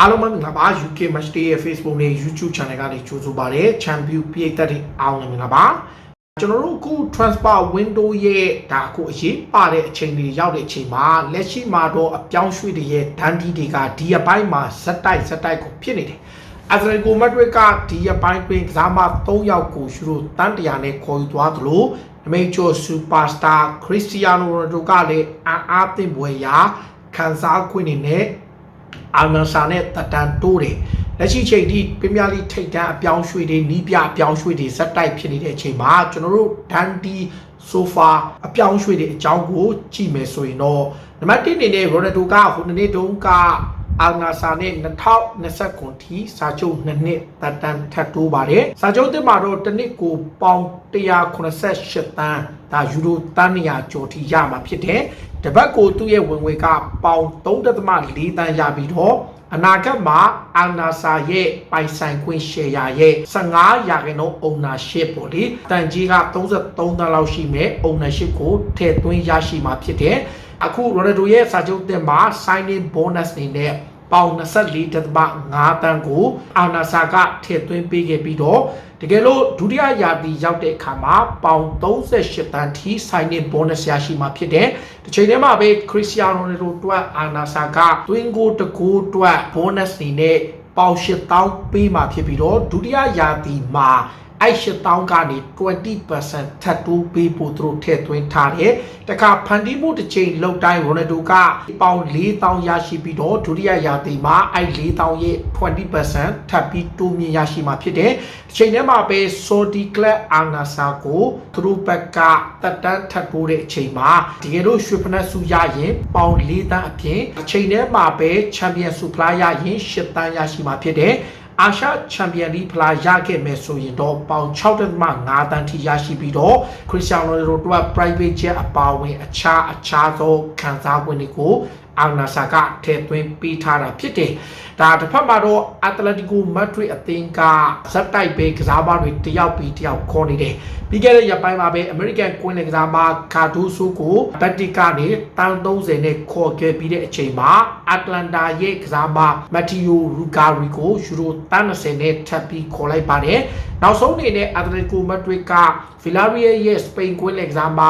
အားလုံးပဲမင်္ဂလာပါ UK Match Day ရဲ့ Facebook နဲ့ YouTube Channel ကနေကြိုဆိုပါရစေ Champion ပြည်သက်တွေအားလုံးမင်္ဂလာပါကျွန်တော်တို့အခု transfer window ရဲ့ဒါအခုအရေးပါတဲ့အချိန်တွေရောက်တဲ့အချိန်မှာလက်ရှိမှာတော့အပြောင်းရွှေ့တွေရဲ့ဒန်ဒီတွေကဒီအပိုင်းမှာဇက်တိုက်ဇက်တိုက်ကိုဖြစ်နေတယ်အက်တလက်ကိုမက်ဒရစ်ကဒီအပိုင်းတွင်ကစားမ3ယောက်ကိုရှုလို့တန်တရာနဲ့ခေါ်ယူသွားသလိုအမေချိုစူပါစတာခရစ္စတီယာနိုရိုနယ်ဒိုကလည်းအားအားသင့်ပွဲရာခံစား권နေနဲ့ အာမန်ဆာနဲ့တတန်တိုးတယ်လက်ရှိချိန်ထိပရီးမီးယားလိထိပ်တန်းအပြောင်းရွှေ့တွေနီးပြအပြောင်းရွှေ့တွေဇက်တိုက်ဖြစ်နေတဲ့အချိန်မှာကျွန်တော်တို့ဒန်ဒီဆိုဖာအပြောင်းရွှေ့တွေအကြောင်းကိုကြည့်မယ်ဆိုရင်တော့နံပါတ်1အနေနဲ့ရိုနယ်ဒိုကဟိုနှစ်နေ့တုန်းက အာငါဆာနဲ့2020ခုထိစာချုပ်2နှစ်တတန်ထပ်တိုးပါတယ်စာချုပ်တစ်မှာတော့တစ်နှစ်ကိုပေါင်188တန်းဒါယူရိုတန်း200ကျော်ထိရမှာဖြစ်တယ်တပတ်ကိုသူ့ရဲ့ဝင်ငွေကပေါင်3.4တန်းရပြီးတော့အနာဂတ်မှာအာနာဆာရဲ့ပိုင်ဆိုင်ခွင့်ရှယ်ယာရဲ့15ရာခိုင်နှုန်း ownership ပေါ့လေတန်ကြီးက33တန်းလောက်ရှိမဲ့ ownership ကိုထည့်သွင်းရရှိမှာဖြစ်တယ်အခုရိုနယ်ဒိုရဲ့စာချုပ်တင်မှာ signing bonus နေနဲ့ ပေါင်24.5တန်းကိုအာနာဆာကထည့်သွင်းပေးခဲ့ပြီးတော့တကယ်လို့ဒုတိယရာသီရောက်တဲ့အခါမှာပေါင်38တန်းထိ signing bonus ရရှိမှာဖြစ်တယ်။ဒီချိန်ထဲမှာပဲခရစ္စတီယာနိုရိုနယ်ဒိုအတွက်အာနာဆာက twin goal တကူအတွက် bonus နေနဲ့ပေါင်8000ပေးမှာဖြစ်ပြီးတော့ဒုတိယရာသီမှာ အဲ့8000ကနေ20%ထပ်တိုးပေးဖို့သူတို့ထည့်သွင်းထားတယ်။တခါဖန်တီးမှုတစ်ချိန်လောက်တိုင်းရိုနယ်ဒိုကပေါင်4000ရရှိပြီးတော့ဒုတိယရာသီမှာအဲ့4000ရဲ့20%ထပ်ပြီးတိုးမြင့်ရရှိမှာဖြစ်တယ်။ဒီချိန်ထဲမှာပဲ Saudi Club Al-Nassr ကိုသူတို့ဘက်ကတက်တန်းထပ်တိုးတဲ့အချိန်မှာတကယ်လို့ရွှေဖနက်စုရရင်ပေါင်4တန်းအပြင်အချိန်ထဲမှာပဲ Champion Super ရရင်8တန်းရရှိမှာဖြစ်တယ်။ အာရှချန်ပီယံလိဖလားရခဲ့မယ်ဆိုရင်တော့ပေါင်6.5တန်းထိရရှိပြီးတော့ခရစ္စတီယာနိုရိုနယ်ဒိုအတွက် private jet အပါအဝင် အခြားအခြားသောခံစား권တွေကိုအာနာဆာကထည့်သွင်းပေးထားတာဖြစ်တယ်။ ဒါတစ်ဖက်မှာတော့အက်တလက်တီကိုမက်ဒရစ်အသင်းကဇက်တိုက်ပဲကစားမတွေတယောက်ပြီးတယောက်ခေါ်နေတယ်။ပြီးခဲ့တဲ့ရက်ပိုင်းမှာပဲ American Queen ကစားမကာဒိုဆိုကိုဘက်တီကနေတန်း30နဲ့ခေါ်ခဲ့ပြီးတဲ့အချိန်မှာအတ္တလန်တာရဲ့ကစားမမက်တီယိုရူဂါရီကိုယူရိုတန်း30နဲ့ထပ်ပြီးခေါ်လိုက်ပါတယ်။နောက်ဆုံးအနေနဲ့အက်တလက်တီကိုမက်ဒရစ်ကဗီလာရီယယ်ရဲ့စပိန်ကွင်းလက်ကစားမ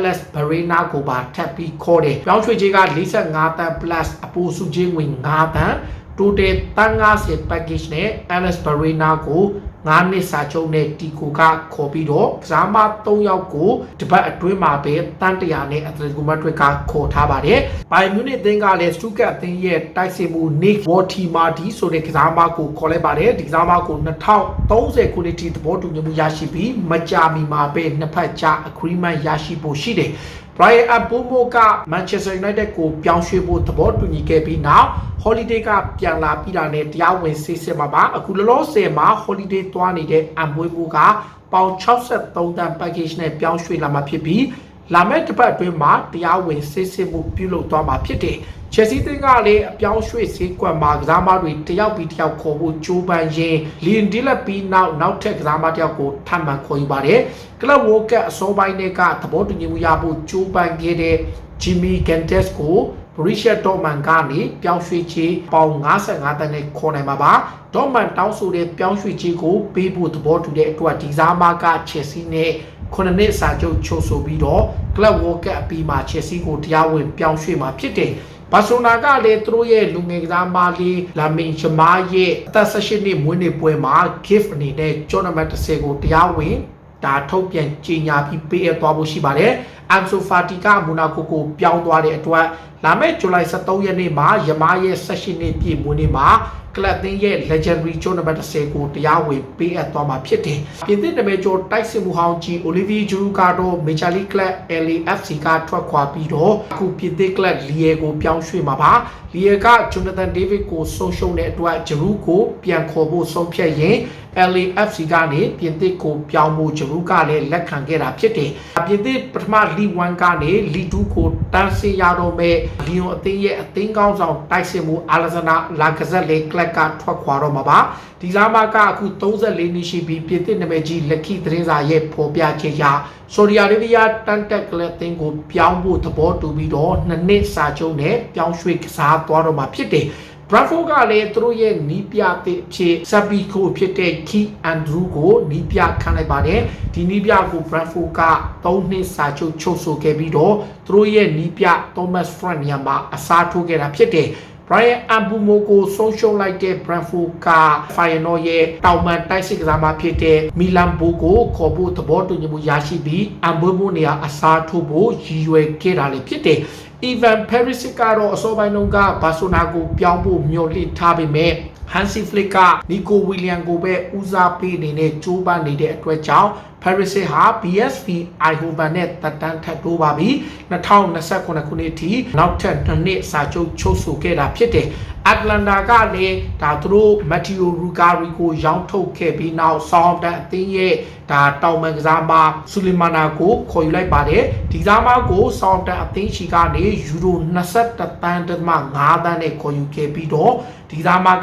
LS Barrena ကိုပါထပ်ပြီးခေါ်တယ်။ပြောင်းရွှေ့ခြင်းက45တန်း plus အပိုစုချင်းဝင်9တန်း total တန်း90 package နဲ့ LS Barrena ကို9နှစ်စာချုပ်နဲ့တီကိုကခေါ်ပြီးတော့ကစားမ3ယောက်ကိုတပတ်အတွင်းမှာပဲတန်းတရာနဲ့အက်တလက်ကိုမက်ဒရစ်ကခေါ်ထားပါတယ်။ဘိုင်မြူနစ်အသင်းကလည်းစတူကတ်အသင်းရဲ့တိုက်စစ်မှု Nick Watermardi ဆိုတဲ့ကစားမကိုခေါ်လိုက်ပါတယ်။ဒီကစားမကို2030ခုနှစ်ထိသဘောတူညီမှုရရှိပြီးမကြာမီမှာပဲနှစ်ဖက်ကြား agreement ရရှိဖို့ရှိတယ်။ Brian Abumo က Manchester United ကိုပြောင်းရွှေ့ဖို့သဘောတူညီခဲ့ပြီးနောက် holiday ကပြန်လာပြီးတာနဲ့တရားဝင်ဆေးစစ်မှာပါအခုလောလောဆယ်မှာ holiday သွားနေတဲ့အံပွေးမှုကပေါင်63တန် package နဲ့ပြောင်းရွှေ့လာမှာဖြစ်ပြီးလာမယ့်တစ်ပတ်အတွင်းမှာတရားဝင်ဆေးစစ်မှုပြုလုပ်သွားမှာဖြစ်တယ်။ Chelsea တင်ကလည်းအပြောင်းရွှေ့ဈေးကွက်မှာကစားမတွေတယောက်ပြီးတယောက်ခေါ်ဖို့ကြိုးပမ်းရင်းလီယန်ဒီလက်ပြီးနောက်နောက်ထပ်ကစားမတယောက်ကိုထပ်မံခေါ်ယူပါတယ်။ကလပ်ဝိုကတ်အစောပိုင်းတွေကသဘောတူညီမှုရဖို့ကြိုးပမ်းခဲ့တဲ့ Jimmy Gantes ကို Borussia Dortmund ကနေပြောင်းရွှေ့ခြင်းပေါင်55တန်းနဲ့ခေါ်နိုင်မှာပါ။ Dortmund တောင်းဆိုတဲ့ပြောင်းရွှေ့ခြင်းကိုပေးဖို့သဘောတူတဲ့အတွက်ဒီစားမက Chelsea နဲ့ခုနှစ်စာချုပ်ချုပ်ဆိုပြီးတော့ Club World Cup အပြီးမှာ Chelsea ကိုတရားဝင်ပြောင်းရွှေ့မှာဖြစ်တယ်။ ဘာဆိုနာကလည်းသူတို့ရဲ့လူငယ်ကစားမလေးလာမင်ချမားရဲ့အသက်18နှစ်မွေးနေ့ပွဲမှာ gift အနေနဲ့ tournament 30ကိုတရားဝင်ဒါထုတ်ပြန်ကြေညာပြီးပေးအပ်သွားဖို့ရှိပါတယ်။ Ansu Fati ကမိုနာကိုကိုပြောင်းသွားတဲ့အတွက်လာမယ့်ဇူလိုင်23ရက်နေ့မှာယမားရဲ့18နှစ်ပြည့်မွေးနေ့မှာ ကလပ်သင်းရဲ့ legendary ကျိုးနံပါတ်30ကိုတရားဝင်ပေးအပ်သွားမှာဖြစ်တယ်။ပြင်သစ်နာမည်ကျော်တိုက်စစ်မှုဟောင်းကြီး Olivier Giroud ကတော့ Major League Club LAFC ကထွက်ခွာပြီးတော့အခုပြင်သစ်ကလပ် Lille ကိုပြောင်းရွှေ့မှာပါ။ Lille က Jonathan David ကိုဆုံးရှုံးတဲ့အတွက် Giroud ကိုပြန်ခေါ်ဖို့ဆုံးဖြတ်ရင် LAFC ကနေပြင်သစ်ကိုပြောင်းဖို့ဂျရူးကလည်းလက်ခံခဲ့တာဖြစ်တယ်။ပြင်သစ်ပထမလီ1ကနေလီ2ကိုတန်းစီရတော့မဲ့လီယွန်အသင်းရဲ့အသင်းကောင်းဆောင်တိုက်စစ်မှုအာလဇနာလာကဇက်လေကလပ်ကထွက်ခွာတော့မှာပါ။ဒီလာမကအခု34နှစ်ရှိပြီးပြင်သစ်နာမည်ကြီးလက်ခိသတင်းစာရဲ့ဖော်ပြချက်အရဆော်ဒီအာရေဗီးယားတန်တက်ကလပ်သင်းကိုပြောင်းဖို့သဘောတူပြီးတော့နှစ်နှစ်စာချုပ်နဲ့ပြောင်းရွှေ့ကစားသွားတော့မှာဖြစ်တယ်။ Bradford ကလည်းသူတို့ရဲ့နီးပြတဲ့အဖြစ်ဆပ်ပီကိုဖြစ်တဲ့ Key Andrew ကိုနီးပြခံလိုက်ပါတယ်ဒီနီးပြကို Bradford က3နှစ်စာချုပ်ချုပ်ဆိုခဲ့ပြီးတော့သူတို့ရဲ့နီးပြ Thomas Frank ညမှာအစားထိုးခဲ့တာဖြစ်တယ် Brian Ambumo ကိုဆုံးရှုံးလိုက်တဲ့ Brentford က Feyenoord ရဲ့တောင်ပန်တိုက်စစ်ကစားမဖြစ်တဲ့ Milan Bo ကိုခေါ်ဖို့သဘောတူညီမှုရရှိပြီး Ambumo နေရာအစားထိုးဖို့ရည်ရွယ်ခဲ့တာလည်းဖြစ်တယ်။ Ivan Perisic ကတော့အစောပိုင်းတုန်းကဘာဆိုနာကိုပြောင်းဖို့မျှော်လင့်ထားပေမဲ့ Hansi Flick က Nico William ကိုပဲဦးစားပေးအနေနဲ့ကြိုးပမ်းနေတဲ့အတွက်ကြောင့် Perisic ဟာ BSV Eindhoven နဲ့တက်တန်းထပ်တိုးပါပြီ2029ခုနှစ်ထိနောက်ထပ်2နှစ်စာချုပ်ချုပ်ဆိုခဲ့တာဖြစ်တယ်။ Atlanta ကလည်းဒါသူတို့ Matteo Rugari ကိုရောင်းထုတ်ခဲ့ပြီးနောက် Southampton အသင်းရဲ့ဒါတောင်ပန်ကစားမဆူလီမာနာကိုခေါ်ယူလိုက်ပါတယ်ဒီကစားမကို Southampton အသင်းချီကနေယူရို21တန်းတမ5တန်းနဲ့ခေါ်ယူခဲ့ပြီးတော့ ဒီကစားမက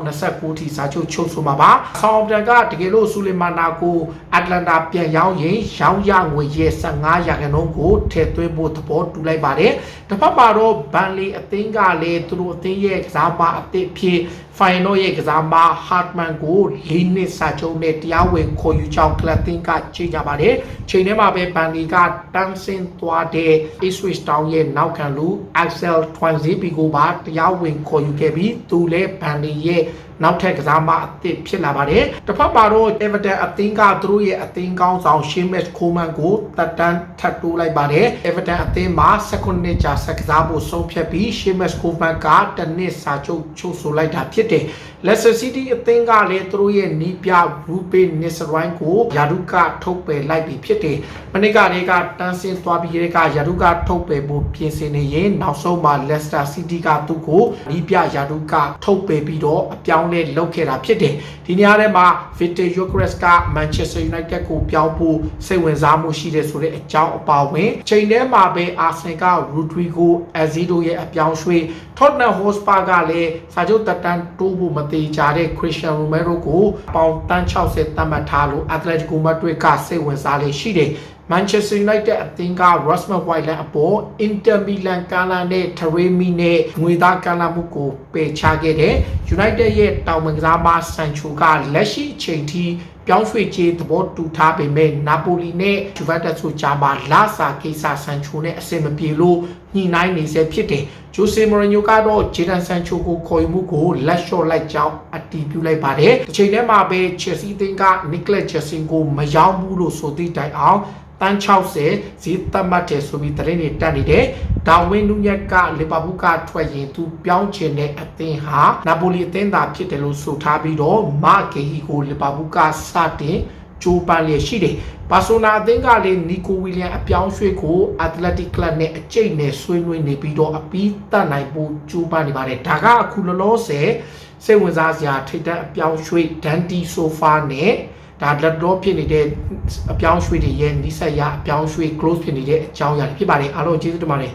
2029ထိစာချုပ်ချုပ်ဆိုမှာပါ Southampton ကတကယ်လို့ဆူလီမာနာကို Atlanta ပြန်ရောင်းရင်ရောင်းရငွေရဲ့15ရာခိုင်နှုန်းကိုထည့်သွင်းဖို့သဘောတူလိုက်ပါတယ်တစ်ဖက်မှာတော့ဘန်လီအသင်းကလည်းသူတို့အသင်းရဲ့ကစားမအသစ်ဖြစ်ဖိုင်နိုရဲ့ကစားမဟာတ်မန်ကို၄နှစ်စာချုပ်နဲ့တရားဝင်ခေါ်ယူကြောင်းကလပ်တင်ကကြေညာပါတယ်။ချိန်ထဲမှာပဲဘန်လီကတန်းစင်သွားတဲ့ Ipswich Town ရဲ့နောက်ခံလူ Axel Twanzebe ကိုပါတရားဝင်ခေါ်ယူခဲ့ပြီးသူလည်းဘန်လီရဲ့ နောက်ထပ်ကစားမအသစ်ဖြစ်လာပါတယ်။တစ်ဖက်မှာတော့ Everton အသင်းကသူတို့ရဲ့အသင်းကောင်းဆောင် Seamus Coleman ကိုတက်တန်းထပ်တိုးလိုက်ပါတယ်။ Everton အသင်းမှာ16နှစ်ကြာဆက်ကစားဖို့ဆုံးဖြတ်ပြီး Seamus Coleman ကတနစ်စာချုပ်ချုပ်ဆိုလိုက်တာဖြစ်တယ်။ Leicester City အသင်းကလည်းသူတို့ရဲ့နီးပြ Ruben Nistelrooy ကိုယာဒုကထုတ်ပယ်လိုက်ပြီဖြစ်တယ်။မနစ်ကလေးကတန်းစင်သွားပြီးတဲ့ကယာဒုကထုတ်ပယ်ဖို့ပြင်ဆင်နေရင်နောက်ဆုံးမှာ Leicester City ကသူ့ကိုနီးပြယာဒုကထုတ်ပယ်ပြီးတော့အပြောင်းလဲလုပ်ခဲ့တာဖြစ်တယ်။ဒီနေရာထဲမှာ Victor Gyökeres က Manchester United ကိုပြောင်းဖို့စိတ်ဝင်စားမှုရှိတယ်ဆိုတဲ့အကြောင်းအပါအဝင်ချိန်ထဲမှာပဲ Arsenal က Rodrigo Azedo ရဲ့အပြောင်းရွှေ့ Tottenham Hotspur ကလည်းစာချုပ်တက်တန်းတိုးဖို့မသေးကြတဲ့ Christian Romero ကိုပေါင်တန်း60တတ်မှတ်ထားလို့ Atletico Madrid ကစိတ်ဝင်စားလေရှိတယ်။ Manchester United အသင်းက Rasmus Hojlund အပေါ် Inter Milan ကလာနဲ့ Taremi နဲ့ငွေသားကလာမှုကိုပယ်ချခဲ့တဲ့ United ရဲ့တောင်ပန်ကစားမ Sancho ကလက်ရှိအချိန်ထိပြောင်းရွှေ့ခြင်းသဘောတူထားပေမဲ့နာပိုလီနဲ့ဂျူဗန်တက်ဆိုကြားမှာလာစာကိစ္စဆန်ချိုနဲ့အဆင်မပြေလို့ညှိနှိုင်းနေဆဲဖြစ်တယ်။ဂျိုဆေမိုရီညိုကတော့ဂျေဒန်ဆန်ချိုကိုခေါ်ယူမှုကိုလက်လျှော့လိုက်ကြောင်းအတည်ပြုလိုက်ပါတယ်။ဒီချိန်ထဲမှာပဲချယ်ဆီအသင်းကနီကလက်ဂျက်ဆင်ကိုမယောင်းဘူးလို့ဆိုသည့်တိုင်အောင်တန်း60ဈေးသတ်မှတ်တယ်ဆိုပြီးသတင်းတွေတက်နေတယ်။ဒါဝင်းနူးညက်ကလီဗာပူးကထွက်ရင်သူပြောင်းချင်တဲ့အသင်းဟာနာပိုလီအသင်းသာဖြစ်တယ်လို့ဆိုထားပြီးတော့မာဂေဟီကိုလီဗာပူးကစတင်ဂျိုးပန်လျက်ရှိတယ်။ဘာဆိုနာအသင်းကလည်းနီကိုဝီလျံအပြောင်းရွှေ့ကိုအက်တလက်တစ်ကလပ်နဲ့အကျိတ်နဲ့ဆွေးနွေးနေပြီးတော့အပီးတတ်နိုင်ဖို့ကြိုးပမ်းနေပါတယ်။ဒါကအခုလောလောဆယ်စိတ်ဝင်စားစရာထိတ်တဲ့အပြောင်းရွှေ့ဒန်တီဆိုဖာနဲ့ဒါလက်တော့ဖြစ်နေတဲ့အပြောင်းရွှေ့တွေရဲ့နိဆက်ရအပြောင်းရွှေ့ close ဖြစ်နေတဲ့အကြောင်းအရာတွေဖြစ်ပါတယ်အားလုံးကျေးဇူးတင်ပါတယ်